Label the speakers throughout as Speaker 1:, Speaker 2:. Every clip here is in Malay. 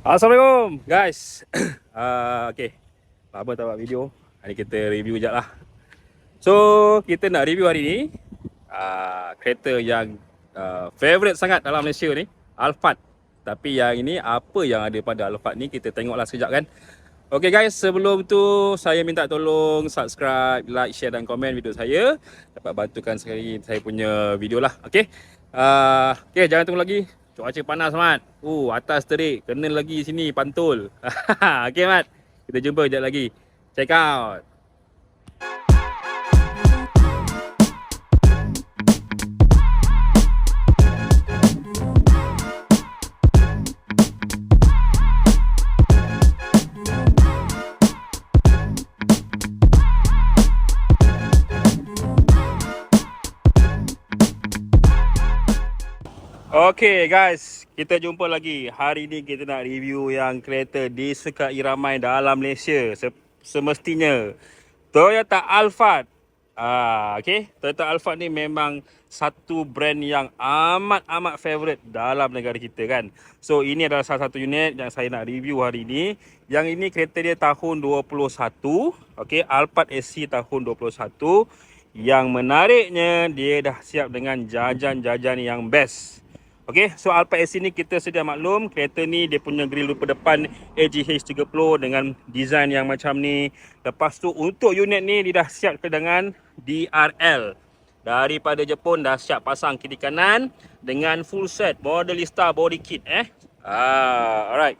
Speaker 1: Assalamualaikum guys. uh, okay. Lama tak buat video. Hari kita review sekejap lah. So kita nak review hari ni uh, kereta yang uh, favourite sangat dalam Malaysia ni Alphard. Tapi yang ini apa yang ada pada Alphard ni kita tengoklah sekejap kan. Okay guys, sebelum tu saya minta tolong subscribe, like, share dan komen video saya dapat bantukan sekali saya punya video lah. Okay. Uh, okay, jangan tunggu lagi. Cuaca panas mat. Uh, atas terik. Kena lagi sini pantul. okay mat. Kita jumpa sekejap lagi. Check out. Okay guys, kita jumpa lagi. Hari ni kita nak review yang kereta disukai ramai dalam Malaysia. Se- semestinya Toyota Alphard. Ah, okay. Toyota Alphard ni memang satu brand yang amat-amat favourite dalam negara kita kan. So ini adalah salah satu unit yang saya nak review hari ni. Yang ini kereta dia tahun 21. Okay, Alphard SC tahun 21. Yang menariknya dia dah siap dengan jajan-jajan yang best. Okey, so Alphard SC ni kita sedia maklum kereta ni dia punya grill rupa depan AGH30 dengan design yang macam ni. Lepas tu untuk unit ni dia dah siap dengan DRL. Daripada Jepun dah siap pasang kiri kanan dengan full set Modelista body kit eh. Ah, alright.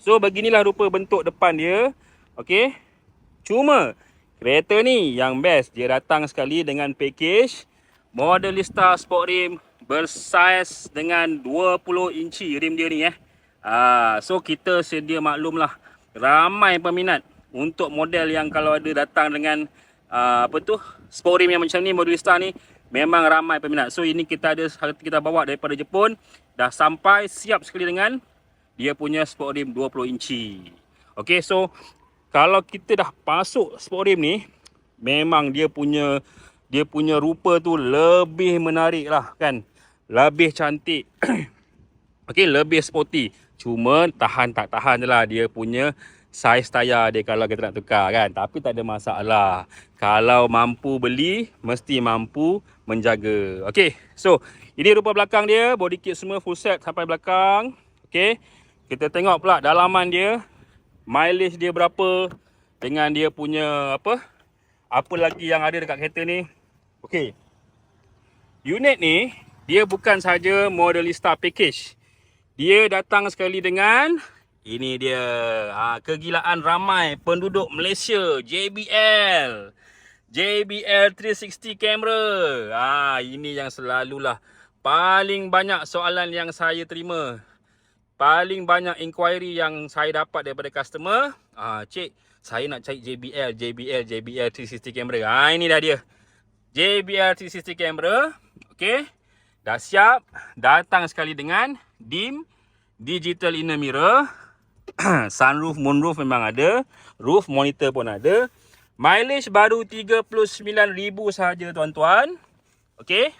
Speaker 1: So beginilah rupa bentuk depan dia. Okey. Cuma kereta ni yang best dia datang sekali dengan package Modelista Sport Rim bersaiz dengan 20 inci rim dia ni eh. Ah, so kita sedia maklum lah ramai peminat untuk model yang kalau ada datang dengan uh, apa tu sport rim yang macam ni Modelista ni memang ramai peminat. So ini kita ada kita bawa daripada Jepun dah sampai siap sekali dengan dia punya sport rim 20 inci. Okay so kalau kita dah masuk sport rim ni memang dia punya dia punya rupa tu lebih menarik lah kan lebih cantik. Okey, lebih sporty. Cuma tahan tak tahan je lah dia punya saiz tayar dia kalau kita nak tukar kan. Tapi tak ada masalah. Kalau mampu beli, mesti mampu menjaga. Okey, so ini rupa belakang dia. Body kit semua full set sampai belakang. Okey, kita tengok pula dalaman dia. Mileage dia berapa dengan dia punya apa apa lagi yang ada dekat kereta ni. Okey. Unit ni dia bukan saja Modelista package. Dia datang sekali dengan ini dia ha, kegilaan ramai penduduk Malaysia JBL. JBL 360 kamera. Ha, ini yang selalulah paling banyak soalan yang saya terima. Paling banyak inquiry yang saya dapat daripada customer. Ha, cik, saya nak cari JBL, JBL, JBL 360 kamera. Ha, ini dah dia. JBL 360 kamera. Okey. Dah siap. Datang sekali dengan dim. Digital inner mirror. Sunroof, moonroof memang ada. Roof monitor pun ada. Mileage baru 39,000 sahaja tuan-tuan. Okey.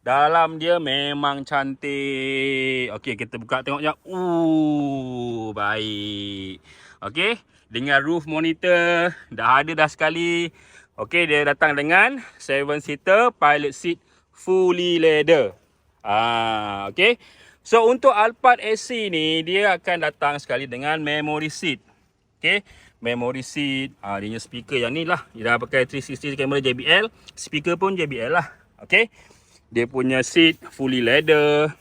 Speaker 1: Dalam dia memang cantik. Okey, kita buka tengok jap. Uh, baik. Okey, dengan roof monitor dah ada dah sekali. Okey, dia datang dengan 7 seater pilot seat fully leather. Ah, okey. So untuk Alphard SC ni dia akan datang sekali dengan memory seat. Okey, memory seat. Ah, dia punya speaker yang ni lah. Dia dah pakai 360 kamera JBL, speaker pun JBL lah. Okey. Dia punya seat fully leather.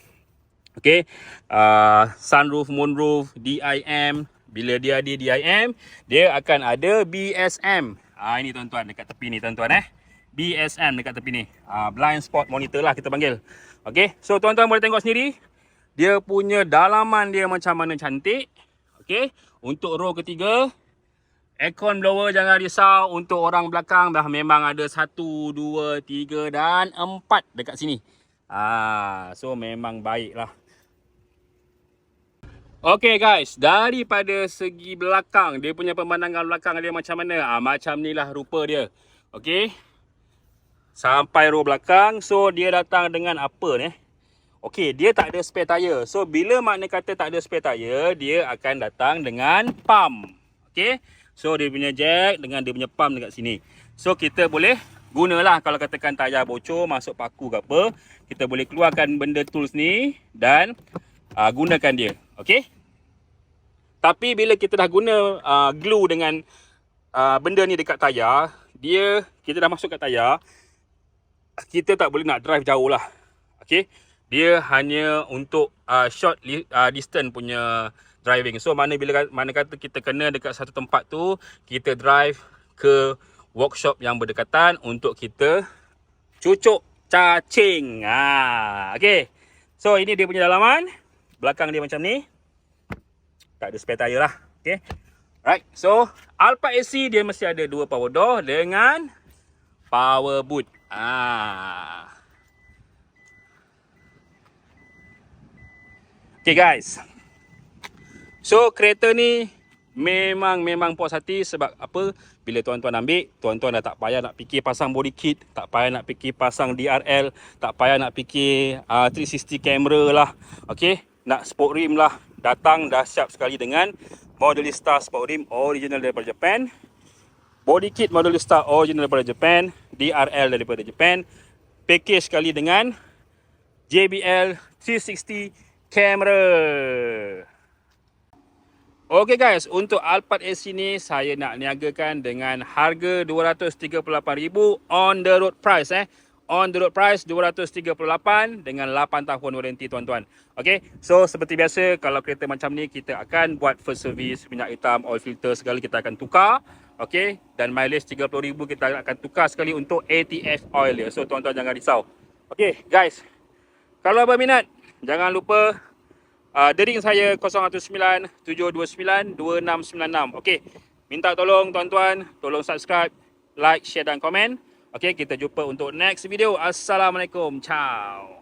Speaker 1: Okey. Uh, sunroof, moonroof, DIM. Bila dia ada DIM, dia akan ada BSM. Ah ini tuan-tuan dekat tepi ni tuan-tuan eh. BSM dekat tepi ni. Uh, blind spot monitor lah kita panggil. Okay. So tuan-tuan boleh tengok sendiri. Dia punya dalaman dia macam mana cantik. Okay. Untuk row ketiga. Aircon blower jangan risau. Untuk orang belakang dah memang ada satu, dua, tiga dan empat dekat sini. Ah, so memang baik lah. Okay guys, daripada segi belakang, dia punya pemandangan belakang dia macam mana? Ah, macam ni lah rupa dia. Okay sampai row belakang. So dia datang dengan apa ni? Okey, dia tak ada spare tire. So bila makna kata tak ada spare tire, dia akan datang dengan pump. Okey. So dia punya jack dengan dia punya pump dekat sini. So kita boleh gunalah kalau katakan tayar bocor masuk paku ke apa, kita boleh keluarkan benda tools ni dan uh, gunakan dia. Okey. Tapi bila kita dah guna uh, glue dengan uh, benda ni dekat tayar, dia kita dah masuk kat tayar, kita tak boleh nak drive jauh lah. Okey dia hanya untuk uh, short uh, distance punya driving. So mana bila mana kata kita kena dekat satu tempat tu, kita drive ke workshop yang berdekatan untuk kita cucuk cacing. Ha, okey. So ini dia punya dalaman. Belakang dia macam ni. Tak ada spare tire lah. Okey. Right. So Alphard AC dia mesti ada dua power door dengan power boot. Ah. Okay guys. So kereta ni memang memang puas hati sebab apa? Bila tuan-tuan ambil, tuan-tuan dah tak payah nak fikir pasang body kit, tak payah nak fikir pasang DRL, tak payah nak fikir uh, 360 camera lah. Okay, nak sport rim lah. Datang dah siap sekali dengan Modelista sport rim original daripada Japan. Body kit Modelista original daripada Japan, DRL daripada Japan. Package sekali dengan JBL 360 kamera. Okey guys, untuk Alphard AC ni saya nak niagakan dengan harga 238,000 on the road price eh. On the road price 238 dengan 8 tahun warranty tuan-tuan. Okey, so seperti biasa kalau kereta macam ni kita akan buat first service minyak hitam, oil filter segala kita akan tukar. Okey, dan mileage 30,000 kita akan tukar sekali untuk ATF oil dia. So tuan-tuan jangan risau. Okey guys, kalau berminat Jangan lupa uh, dering saya 019 729 2696. Okey. Minta tolong tuan-tuan, tolong subscribe, like, share dan komen. Okey, kita jumpa untuk next video. Assalamualaikum. Ciao.